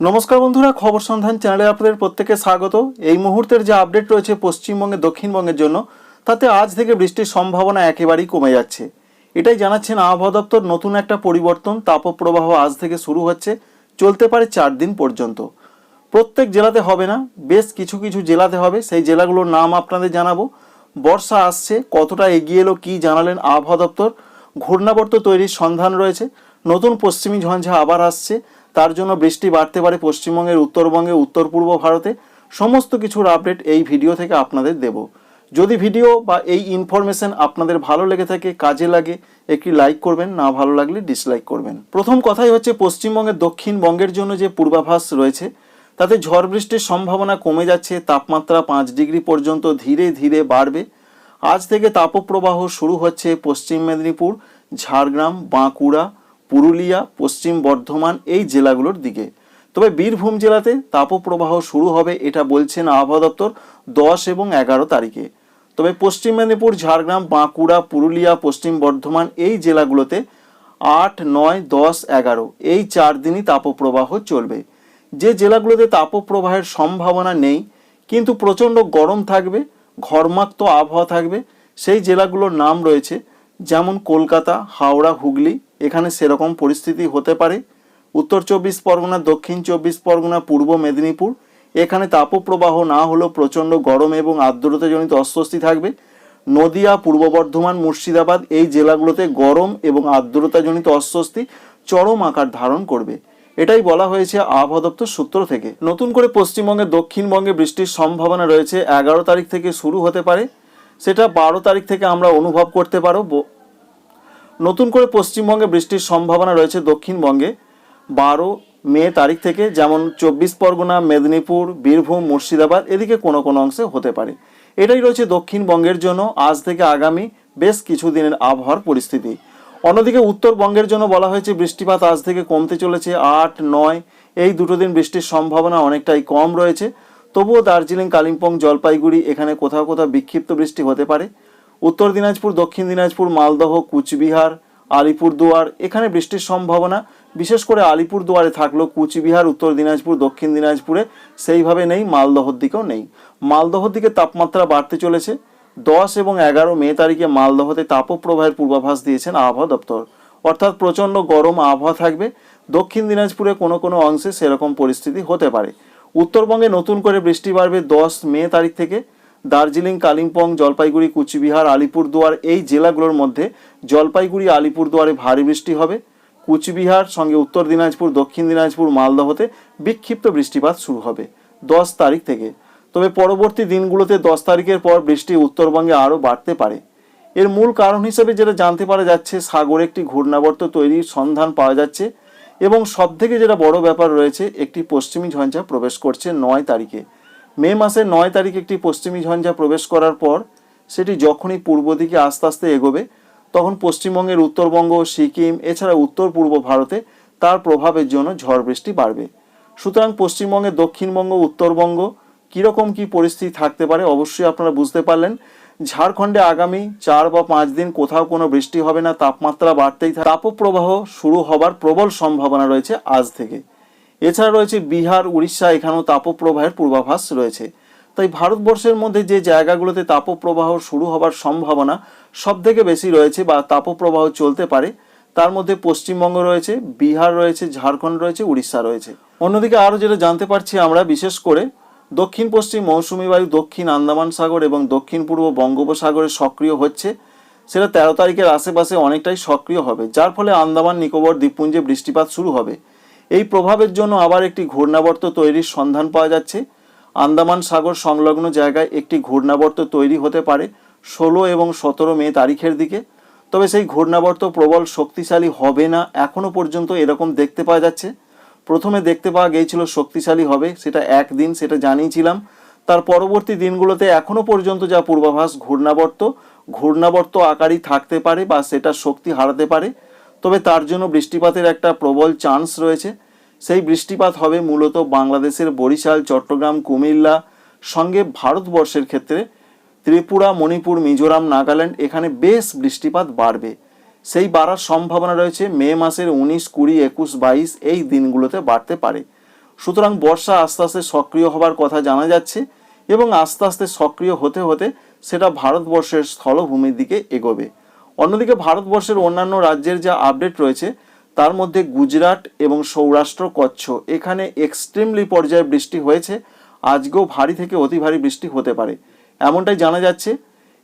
নমস্কার বন্ধুরা, খবর সন্ধান চ্যানেলে আপনাদের প্রত্যেকে স্বাগত। এই মুহূর্তের যে আপডেট রয়েছে পশ্চিমবঙ্গে, দক্ষিণবঙ্গের জন্য, তাতে আজ থেকে বৃষ্টির সম্ভাবনা একেবারেই কমে যাচ্ছে। এটাই জানাচ্ছেন আবহাওয়া দপ্তর, নতুন একটা পরিবর্তন, তাপপ্রবাহ আজ থেকে শুরু হচ্ছে, চলতে পারে চার দিন পর্যন্ত। প্রত্যেক জেলাতে হবে না, বেশ কিছু কিছু জেলাতে হবে, সেই জেলাগুলোর নাম আপনাদের জানাব। বর্ষা আসছে, কতটা এগিয়ে এলো কি জানালেন আবহাওয়া দপ্তর? ঘূর্ণাবর্ত তৈরির সন্ধান রয়েছে, নতুন পশ্চিমী ঝঞ্ঝা আবার আসছে তার জন্য বৃষ্টি বাড়তে পারে পশ্চিমবঙ্গের উত্তরবঙ্গে উত্তর পূর্ব ভারতে। সমস্ত কিছুর আপডেট এই ভিডিও থেকে আপনাদের দেব। যদি ভিডিও বা এই ইনফরমেশন আপনাদের ভালো লেগে থাকে, কাজে লাগে, একটি লাইক করবেন, না ভালো লাগলে ডিসলাইক করবেন। প্রথম কথাই হচ্ছে পশ্চিমবঙ্গের দক্ষিণবঙ্গের জন্য যে পূর্বাভাস রয়েছে, তাতে ঝড় বৃষ্টির সম্ভাবনা কমে যাচ্ছে, তাপমাত্রা পাঁচ ডিগ্রি পর্যন্ত ধীরে ধীরে বাড়বে। আজ থেকে তাপপ্রবাহ শুরু হচ্ছে পশ্চিম মেদিনীপুর, ঝাড়গ্রাম, বাঁকুড়া পুরুলিয়া, পশ্চিম বর্ধমান এই জেলাগুলোর দিকে। তবে বীরভূম জেলাতে তাপপ্রবাহ শুরু হবে এটা বলছেন আবহাওয়া দপ্তর দশ এবং এগারো তারিখে। তবে পশ্চিম মেদিনীপুর, ঝাড়গ্রাম, বাঁকুড়া, পুরুলিয়া, পশ্চিম বর্ধমান এই জেলাগুলোতে আট, নয়, দশ, এগারো এই চার দিনই তাপপ্রবাহ চলবে। যে জেলাগুলোতে তাপপ্রবাহের সম্ভাবনা নেই, কিন্তু প্রচণ্ড গরম থাকবে, ঘর্মাক্ত আবহাওয়া থাকবে, সেই জেলাগুলোর নাম রয়েছে যেমন কলকাতা, হাওড়া, হুগলি এখানে সেরকম পরিস্থিতি হতে পারে। উত্তর চব্বিশ পরগনা, দক্ষিণ চব্বিশ পরগনা, পূর্ব মেদিনীপুর। এখানে তাপপ্রবাহ না হলেও প্রচণ্ড গরম এবং আর্দ্রতাজনিত অস্বস্তি থাকবে। নদিয়া, পূর্ব বর্ধমান, মুর্শিদাবাদ এই জেলাগুলোতে গরম এবং আর্দ্রতাজনিত অস্বস্তি চরম আকার ধারণ করবে। এটাই বলা হয়েছে আবহাওয়া দপ্তর সূত্র থেকে। নতুন করে পশ্চিমবঙ্গে, দক্ষিণবঙ্গে বৃষ্টির সম্ভাবনা রয়েছে। এগারো তারিখ থেকে শুরু হতে পারে। সেটা বারো তারিখ থেকে আমরা অনুভব করতে পারব। নতুন করে পশ্চিমবঙ্গে বৃষ্টির সম্ভাবনা রয়েছে দক্ষিণবঙ্গে। বারো মে তারিখ থেকে যেমন চব্বিশ পরগনা, মেদিনীপুর, বীরভূম, মুর্শিদাবাদ এদিকে কোনো কোনো অংশে হতে পারে। এটাই রয়েছে দক্ষিণবঙ্গের জন্য আজ থেকে আগামী বেশ কিছু দিনের আবহাওয়ার পরিস্থিতি। অন্যদিকে উত্তরবঙ্গের জন্য বলা হয়েছে বৃষ্টিপাত আজ থেকে কমতে চলেছে আট, নয়। এই দুটো দিন বৃষ্টির সম্ভাবনা অনেকটাই কম রয়েছে। তবুও দার্জিলিং, কালিম্পং, জলপাইগুড়ি এখানে কোথাও কোথাও বিক্ষিপ্ত বৃষ্টি হতে পারে। উত্তর দিনাজপুর, দক্ষিণ দিনাজপুর, মালদহ, কুচবিহার, আলিপুরদুয়ার, এখানে বৃষ্টির সম্ভাবনা। বিশেষ করে আলিপুরদুয়ারে থাকলেও কুচবিহার, উত্তর দিনাজপুর, দক্ষিণ দিনাজপুরে সেইভাবে নেই, মালদহর দিকেও নেই। মালদহর দিকে তাপমাত্রা বাড়তে চলেছে। দশ এবং এগারো মে তারিখে মালদহতে তাপপ্রবাহের পূর্বাভাস দিয়েছেন আবহাওয়া দপ্তর। অর্থাৎ প্রচণ্ড গরম আবহাওয়া থাকবে। দক্ষিণ দিনাজপুরে কোনো কোনো অংশে সেরকম পরিস্থিতি হতে পারে। উত্তরবঙ্গে নতুন করে বৃষ্টি বাড়বে দশ মে তারিখ থেকে। দার্জিলিং, কালিম্পং, জলপাইগুড়ি, কুচবিহার, আলিপুরদুয়ার এই জেলাগুলোর মধ্যে জলপাইগুড়ি, আলিপুরদুয়ারে ভারী বৃষ্টি হবে। কুচবিহার, সঙ্গে উত্তর দিনাজপুর, দক্ষিণ দিনাজপুর, মালদহতে বিক্ষিপ্ত বৃষ্টিপাত শুরু হবে দশ তারিখ থেকে। তবে পরবর্তী দিনগুলোতে দশ তারিখের পর বৃষ্টি উত্তরবঙ্গে আরও বাড়তে পারে। এর মূল কারণ হিসেবে যেটা জানতে পারা যাচ্ছে, সাগরে একটি ঘূর্ণাবর্ত তৈরির সন্ধান পাওয়া যাচ্ছে এবং সবথেকে যেটা বড় ব্যাপার রয়েছে, একটি পশ্চিমী ঝঞ্ঝা প্রবেশ করছে নয় তারিখে। মে মাসের নয় তারিখ একটি পশ্চিমী ঝঞ্ঝা প্রবেশ করার পর সেটি যখনই পূর্ব দিকে আস্তে আস্তে এগোবে, তখন পশ্চিমবঙ্গের উত্তরবঙ্গ, সিকিম, এছাড়া উত্তর পূর্ব ভারতে তার প্রভাবের জন্য ঝড় বৃষ্টি বাড়বে। সুতরাং পশ্চিমবঙ্গের দক্ষিণবঙ্গ, উত্তরবঙ্গ কীরকম কী পরিস্থিতি থাকতে পারে অবশ্যই আপনারা বুঝতে পারলেন। ঝাড়খণ্ডে আগামী চার বা পাঁচ দিন কোথাও কোনো বৃষ্টি হবে না, তাপমাত্রা বাড়তেই তাপপ্রবাহ শুরু হবার প্রবল সম্ভাবনা রয়েছে আজ থেকে। এছাড়া রয়েছে বিহার, উড়িষ্যা, এখানেও তাপপ্রবাহের পূর্বাভাস রয়েছে। তাই ভারতবর্ষের মধ্যে যে জায়গাগুলোতে তাপপ্রবাহ শুরু হবার সম্ভাবনা সব থেকে বেশি রয়েছে বা তাপপ্রবাহ চলতে পারে, তার মধ্যে পশ্চিমবঙ্গ রয়েছে, বিহার রয়েছে, ঝাড়খণ্ড রয়েছে, উড়িষ্যা রয়েছে। অন্যদিকে আরও যেটা জানতে পারছি আমরা, বিশেষ করে দক্ষিণ পশ্চিম মৌসুমী বায়ু দক্ষিণ আন্দামান সাগর এবং দক্ষিণ পূর্ব বঙ্গোপসাগরে সক্রিয় হচ্ছে, সেটা তেরো তারিখের আশেপাশে অনেকটাই সক্রিয় হবে, যার ফলে আন্দামান, নিকোবর, দ্বীপপুঞ্জে বৃষ্টিপাত শুরু হবে। এই প্রভাবের জন্য আবার একটি ঘূর্ণাবর্ত তৈরির সন্ধান পাওয়া যাচ্ছে। আন্দামান সাগর সংলগ্ন জায়গায় একটি ঘূর্ণাবর্ত তৈরি হতে পারে ষোলো এবং সতেরো মে তারিখের দিকে। তবে সেই ঘূর্ণাবর্ত প্রবল শক্তিশালী হবে না এখনও পর্যন্ত এরকম দেখতে পাওয়া যাচ্ছে। প্রথমে দেখতে পাওয়া গিয়েছিল শক্তিশালী হবে, সেটা একদিন, সেটা জানিয়েছিলাম। তার পরবর্তী দিনগুলোতে এখনও পর্যন্ত যা পূর্বাভাস, ঘূর্ণাবর্ত ঘূর্ণাবর্ত আকারই থাকতে পারে বা সেটা শক্তি হারাতে পারে। তবে তার জন্য বৃষ্টিপাতের একটা প্রবল চান্স রয়েছে। সেই বৃষ্টিপাত হবে মূলত বাংলাদেশের বরিশাল, চট্টগ্রাম, কুমিল্লা, সঙ্গে ভারতবর্ষের ক্ষেত্রে। ত্রিপুরা, মণিপুর, মিজোরাম, নাগাল্যান্ড, এখানে বেশ বৃষ্টিপাত বাড়বে। সেই বাড়ার সম্ভাবনা রয়েছে। মে মাসের উনিশ, কুড়ি, একুশ, বাইশ এই দিনগুলোতে বাড়তে পারে। সুতরাং বর্ষা আস্তে আস্তে সক্রিয় হবার কথা জানা যাচ্ছে এবং আস্তে আস্তে সক্রিয় হতে হতে সেটা ভারতবর্ষের স্থলভূমির দিকে এগোবে। অন্যদিকে ভারতবর্ষের অন্যান্য রাজ্যের যা আপডেট রয়েছে, তার মধ্যে গুজরাট এবং সৌরাষ্ট্র কচ্ছ। এখানে এক্সট্রিমলি পর্যায়ে বৃষ্টি হয়েছে। আজকেও ভারী থেকে অতি ভারী বৃষ্টি হতে পারে। এমনটাই জানা যাচ্ছে।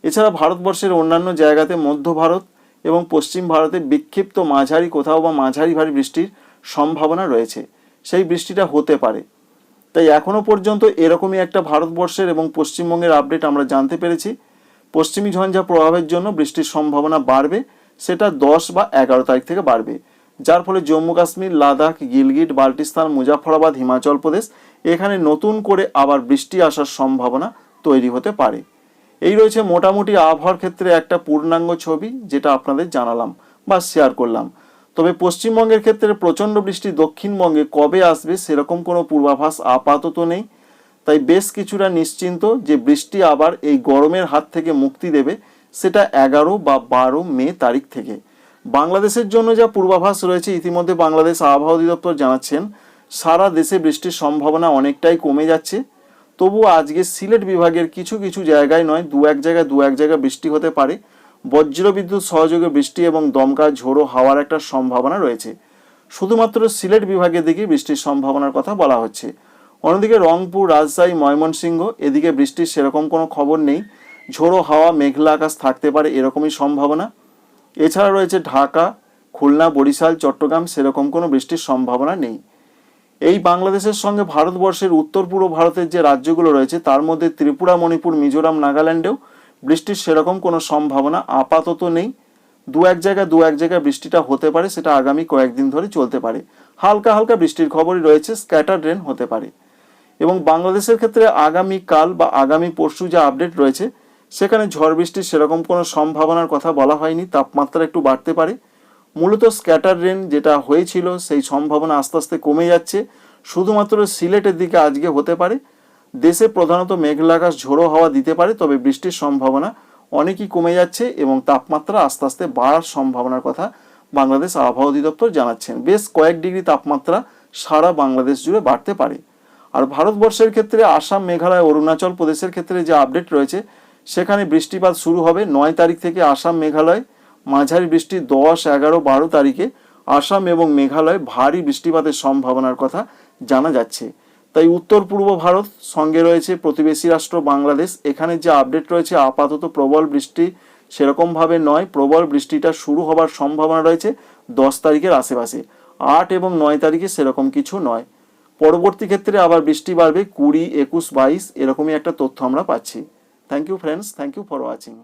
এছাড়া ভারতবর্ষের অন্যান্য জায়গাতে মধ্য ভারত এবং পশ্চিম ভারতে বিক্ষিপ্ত মাঝারি কোথাও বা মাঝারি ভারী বৃষ্টির সম্ভাবনা রয়েছে। সেই বৃষ্টিটা হতে পারে। তাই এখনও পর্যন্ত এরকমই একটা ভারতবর্ষের এবং পশ্চিমবঙ্গের আপডেট আমরা জানতে পেরেছি। পশ্চিমী ঝঞ্ঝা প্রভাবের জন্য বৃষ্টির সম্ভাবনা বাড়বে, সেটা দশ বা এগারো তারিখ থেকে বাড়বে। যার ফলে জম্মু কাশ্মীর, লাদাখ, গিলগিট, বাল্টিস্তান মুজাফরাবাদ হিমাচল প্রদেশ এখানে নতুন করে আবার বৃষ্টি আসার সম্ভাবনা তৈরি হতে পারে। এই রয়েছে মোটামুটি আবহাওয়ার ক্ষেত্রে একটা পূর্ণাঙ্গ ছবি, যেটা আপনাদের জানালাম বা শেয়ার করলাম। তবে পশ্চিমবঙ্গের ক্ষেত্রে প্রচণ্ড বৃষ্টি দক্ষিণবঙ্গে কবে আসবে সেরকম কোনো পূর্বাভাস আপাতত নেই। তাই বেশ কিছুটা নিশ্চিন্ত যে বৃষ্টি আবার এই গরমের হাত থেকে মুক্তি দেবে সেটা এগারো বা বারো মে তারিখ থেকে। বাংলাদেশের জন্য যা পূর্বাভাস রয়েছে, ইতিমধ্যে বাংলাদেশ আবহাওয়া অধিদপ্তর জানাচ্ছেন, সারা দেশে বৃষ্টির সম্ভাবনা অনেকটাই কমে যাচ্ছে। তবু আজকে সিলেট বিভাগের কিছু কিছু জায়গায় নয়, দু এক জায়গায় দু এক জায়গায় বৃষ্টি হতে পারে। বজ্রবিদ্যুৎ সহযোগে বৃষ্টি এবং দমকা ঝোড়ো হাওয়ার একটা সম্ভাবনা রয়েছে। শুধুমাত্র সিলেট বিভাগের দিকে বৃষ্টির সম্ভাবনার কথা বলা হচ্ছে। অন্যদিকে রংপুর, রাজশাহী, ময়মনসিংহ, এদিকে বৃষ্টির সেরকম কোনো খবর নেই। ঝোড়ো হাওয়া, মেঘলা আকাশ থাকতে পারে এরকমই সম্ভাবনা। এছাড়া রয়েছে ঢাকা, খুলনা, বরিশাল, চট্টগ্রাম, সেরকম কোনো বৃষ্টির সম্ভাবনা নেই। এই বাংলাদেশের সঙ্গে ভারতবর্ষের উত্তর পূর্ব ভারতের যে রাজ্যগুলো রয়েছে, তার মধ্যে ত্রিপুরা, মণিপুর, মিজোরাম, নাগাল্যান্ডেও বৃষ্টির সেরকম কোনো সম্ভাবনা আপাতত নেই। দু এক জায়গায় দু এক জায়গায় বৃষ্টিটা হতে পারে, সেটা আগামী কয়েকদিন ধরে চলতে পারে। হালকা হালকা বৃষ্টির খবরই রয়েছে, স্ক্যাটার রেন হতে পারে। এবং বাংলাদেশের ক্ষেত্রে আগামী কাল বা আগামী পরশু যে আপডেট রয়েছে, সেখানে ঝড় বৃষ্টির সেরকম কোনো সম্ভাবনার কথা বলা হয়নি, তাপমাত্রা একটু বাড়তে পারে। মূলত স্ক্যাটার রেন যেটা হয়েছিল, সেই সম্ভাবনা আস্তে আস্তে কমে যাচ্ছে। শুধুমাত্র সিলেটের দিকে আজকে হতে পারে। দেশে প্রধানত মেঘলা আকাশ ঝোড়ো হাওয়া দিতে পারে, তবে বৃষ্টির সম্ভাবনা অনেকই কমে যাচ্ছে এবং তাপমাত্রা আস্তে আস্তে বাড়ার সম্ভাবনার কথা বাংলাদেশ আবহাওয়া অধিদপ্তর জানাচ্ছেন। বেশ কয়েক ডিগ্রি তাপমাত্রা সারা বাংলাদেশ জুড়ে বাড়তে পারে। আর ভারতবর্ষের ক্ষেত্রে আসাম, মেঘালয়, অরুণাচল প্রদেশের ক্ষেত্রে যে আপডেট রয়েছে, সেখানে বৃষ্টিপাত শুরু হবে নয় তারিখ থেকে আসাম, মেঘালয়, মাঝারি বৃষ্টি দশ, এগারো, বারো তারিখে। আসাম এবং মেঘালয় ভারী বৃষ্টিপাতের সম্ভাবনার কথা জানা যাচ্ছে। তাই উত্তর পূর্ব ভারত সঙ্গে রয়েছে প্রতিবেশী রাষ্ট্র বাংলাদেশ। এখানে যে আপডেট রয়েছে, আপাতত প্রবল বৃষ্টি সেরকমভাবে নয়। প্রবল বৃষ্টিটা শুরু হবার সম্ভাবনা রয়েছে দশ তারিখের আশেপাশে। আট এবং নয় তারিখে সেরকম কিছু নয়। পরবর্তী ক্ষেত্রে আবার বৃষ্টি বাড়বে কুড়ি, একুশ, বাইশ, এরকমই একটা তথ্য আমরা পাচ্ছি। Thank you friends thank you for watching